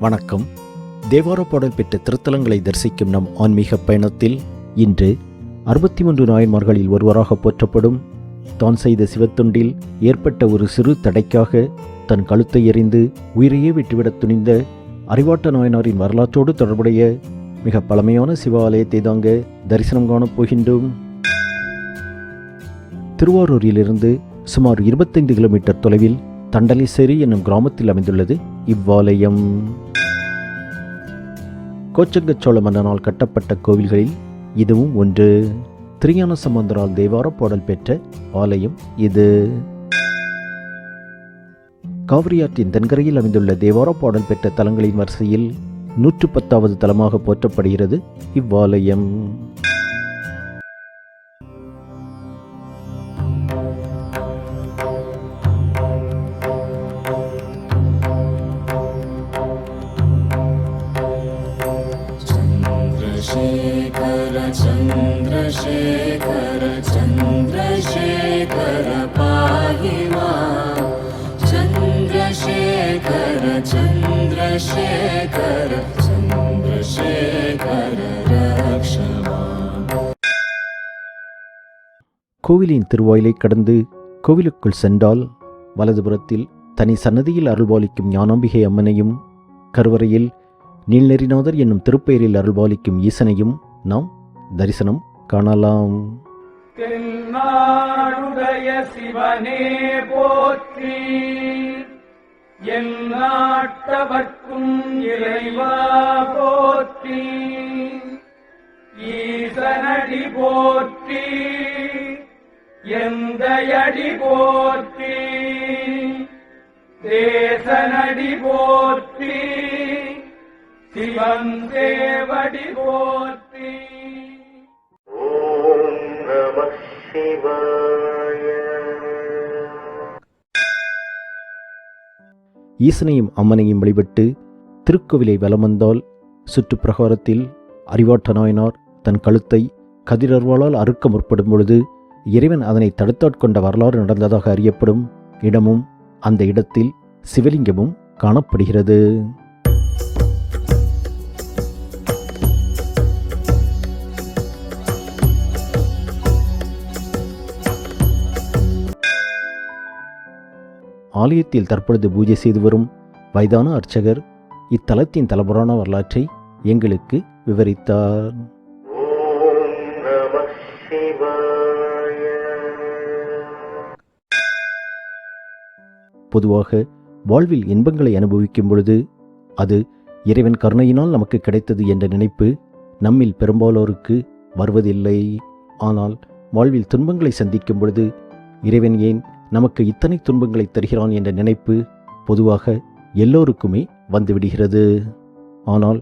வணக்கம். தேவார பாடல் பெற்ற திருத்தலங்களை தரிசிக்கும் நம் ஆன்மீக பயணத்தில் இன்று அறுபத்தி மூன்று நாயன்மார்களில் ஒருவராக போற்றப்படும் தான் செய்த சிவத்தொண்டில் ஏற்பட்ட ஒரு சிறு தடைக்காக தன் கழுத்தை எறிந்து உயிரையே விட்டுவிடத் துணிந்த அறிவாட்ட நாயனாரின் வரலாற்றோடு தொடர்புடைய மிக பழமையான சிவாலயத்தை தாங்க தரிசனம் காணப் போகின்றோம். திருவாரூரிலிருந்து சுமார் இருபத்தைந்து கிலோமீட்டர் தொலைவில் தண்டலைசேரி என்னும் கிராமத்தில் அமைந்துள்ளது. இவ்வாலயம். கோச்சங்க சோழ மன்னனால் கட்டப்பட்ட கோவில்களில் இதுவும் ஒன்று. திருஞான சம்பந்தரால் தேவார பாடல் பெற்ற ஆலயம் இது. காவிரியாற்றின் தென்கரையில் அமைந்துள்ள தேவார பாடல் பெற்ற தலங்களின் வரிசையில் நூற்று பத்தாவது தலமாக போற்றப்படுகிறது இவ்வாலயம். चन्द्रशेखर चन्द्रशेखर चन्द्रशेखर पाहि मां चन्द्रशेखर चन्द्रशेखर चन्द्रशेखर रक्ष माम् கோவிலின் திருவாயிலை கடந்து கோவிலுக்குள் சென்றால் வலதுபுறத்தில் தனி சன்னதியில் அருள்பாலிக்கும் ஞானாம்பிகை அம்மனையும் கருவறையில் நீல்நெறிநாதர் என்னும் திருப்பெயரில் அருள்பாலிக்கும் ஈசனையும் நாம் தரிசனம் காணலாம். தென்னாடுடைய சிவனே போற்றி என் நாட்டவர்க்கும் இறைவா போற்றி ஈசனடி போற்றி எந்த அடி போற்றி தேசனடி போற்றி சிவன் தேவடி போற்றி ஈசனையும் அம்மனையும் வழிபட்டு திருக்கோவிலை வலம் வந்தால் சுற்றுப்பிரகாரத்தில் அறிவாட்ட நாயனார் தன் கழுத்தை கதிரர்வாளால் அறுக்க முற்படும் பொழுது இறைவன் அதனை தடுத்தாட்கொண்ட வரலாறு நடந்ததாக அறியப்படும் இடமும் அந்த இடத்தில் சிவலிங்கமும் காணப்படுகிறது. ஆலயத்தில் தற்பொழுது பூஜை செய்து வரும் வயதான அர்ச்சகர் இத்தலத்தின் தலபுராண வரலாற்றை எங்களுக்கு விவரித்தார். பொதுவாக வாழ்வில் இன்பங்களை அனுபவிக்கும் பொழுது அது இறைவன் கருணையினால் நமக்கு கிடைத்தது என்ற நினைப்பு நம்மில் பெரும்பாலோருக்கு வருவதில்லை. ஆனால் வாழ்வில் துன்பங்களை சந்திக்கும் பொழுது இறைவன் ஏன் நமக்கு இத்தனை துன்பங்களை தருகிறான் என்ற நினைப்பு பொதுவாக எல்லோருக்குமே வந்துவிடுகிறது. ஆனால்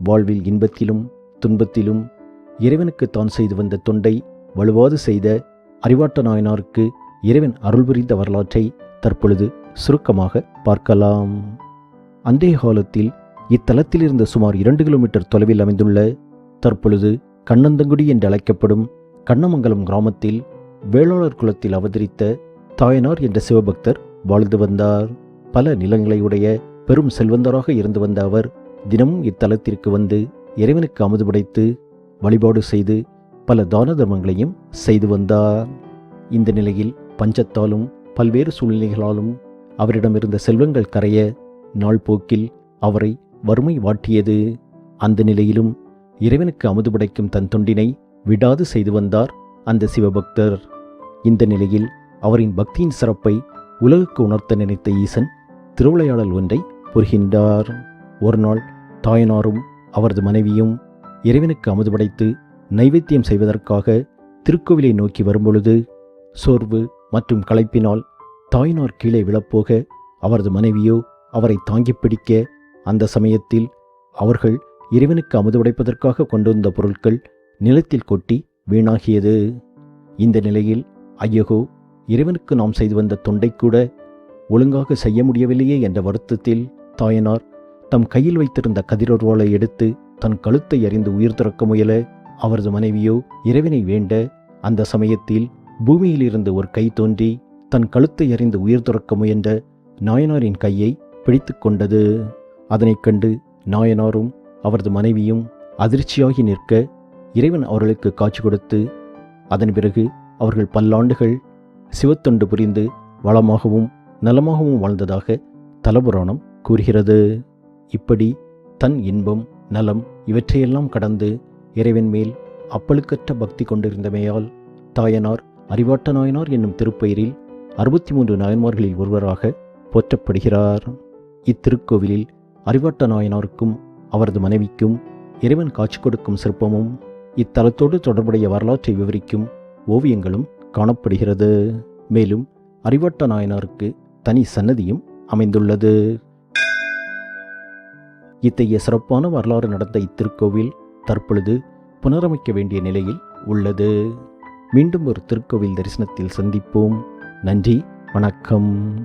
வாழ்வில் இன்பத்திலும் துன்பத்திலும் இறைவனுக்கு தான் செய்து வந்த தொண்டை வலுவாது செய்த அறிவாட்ட நாயனாருக்கு இறைவன் அருள் புரிந்த வரலாற்றை தற்பொழுது சுருக்கமாக பார்க்கலாம். அன்றைய காலத்தில் இத்தலத்திலிருந்து சுமார் இரண்டு கிலோமீட்டர் தொலைவில் அமைந்துள்ள தற்பொழுது கண்ணந்தங்குடி என்று அழைக்கப்படும் கண்ணமங்கலம் கிராமத்தில் வேளாளர் குலத்தில் அவதரித்த தாயனார் என்ற சிவபக்தர் வாழ்ந்து வந்தார். பல நிலங்களை உடைய பெரும் செல்வந்தராக இருந்து வந்த அவர் தினமும் இத்தலத்திற்கு வந்து இறைவனுக்கு அமுது படைத்து வழிபாடு செய்து பல தான தர்மங்களையும் செய்து வந்தார். இந்த நிலையில் பஞ்சத்தாலும் பல்வேறு சூழ்நிலைகளாலும் அவரிடமிருந்த செல்வங்கள் கரைய நாள் போக்கில் அவரை வறுமை வாட்டியது. அந்த நிலையிலும் இறைவனுக்கு அமுது படைக்கும் தன் தொண்டினை விடாது செய்து வந்தார் அந்த சிவபக்தர். இந்த நிலையில் அவரின் பக்தியின் சிறப்பை உலகுக்கு உணர்த்த நினைத்த ஈசன் திருவிளையாடல் ஒன்றை புரிகின்றார். ஒரு நாள் தாயனாரும் அவரது மனைவியும் இறைவனுக்கு அமுது படைத்து நைவேத்தியம் செய்வதற்காக திருக்கோவிலை நோக்கி வரும்பொழுது சோர்வு மற்றும் களைப்பினால் தாயினார் கீழே விழப்போக அவரது மனைவியோ அவரை தாங்கிப் பிடிக்க அந்த சமயத்தில் அவர்கள் இறைவனுக்கு அமுது உடைப்பதற்காக கொண்டு வந்த பொருட்கள் நிலத்தில் கொட்டி வீணாகியது. இந்த நிலையில் ஐயகோ இறைவனுக்கு நாம் செய்து வந்த தொண்டை கூட ஒழுங்காக செய்ய முடியவில்லையே என்ற வருத்தத்தில் தாயனார் தம் கையில் வைத்திருந்த கதிரொருவாளை எடுத்து தன் கழுத்தை அறிந்து உயிர் துறக்க முயல அவரது மனைவியோ இறைவனை வேண்ட அந்த சமயத்தில் பூமியிலிருந்து ஒரு கை தோன்றி தன் கழுத்தை அறிந்து உயிர் துறக்க முயன்ற நாயனாரின் கையை பிடித்து கொண்டது. அதனைக் கண்டு நாயனாரும் அவரது மனைவியும் அதிர்ச்சியாகி நிற்க இறைவன் அவர்களுக்கு காட்சி கொடுத்து அதன் பிறகு அவர்கள் பல்லாண்டுகள் சிவத்தொண்டு புரிந்து வளமாகவும் நலமாகவும் வாழ்ந்ததாக தலபுராணம் கூறுகிறது. இப்படி தன் இன்பம் நலம் இவற்றையெல்லாம் கடந்து இறைவன் மேல் அப்பழுக்கற்ற பக்தி கொண்டிருந்தமையால் தாயனார் அறிவாட்ட நாயனார் என்னும் திருப்பெயரில் அறுபத்தி மூன்று நாயன்மார்களில் ஒருவராக போற்றப்படுகிறார். இத்திருக்கோவிலில் அறிவாட்ட நாயனாருக்கும் அவரது மனைவிக்கும் இறைவன் காட்சி கொடுக்கும் சிற்பமும் இத்தலத்தோடு தொடர்புடைய வரலாற்றை விவரிக்கும் ஓவியங்களும் காணப்படுகிறது. மேலும் அறிவட்ட நாயனாருக்கு தனி சன்னதியும் அமைந்துள்ளது. இத்தகைய சிறப்பான வரலாறு நடந்த இத்திருக்கோவில் தற்பொழுது புனரமைக்க வேண்டிய நிலையில் உள்ளது. மீண்டும் ஒரு திருக்கோவில் தரிசனத்தில் சந்திப்போம். நன்றி வணக்கம்.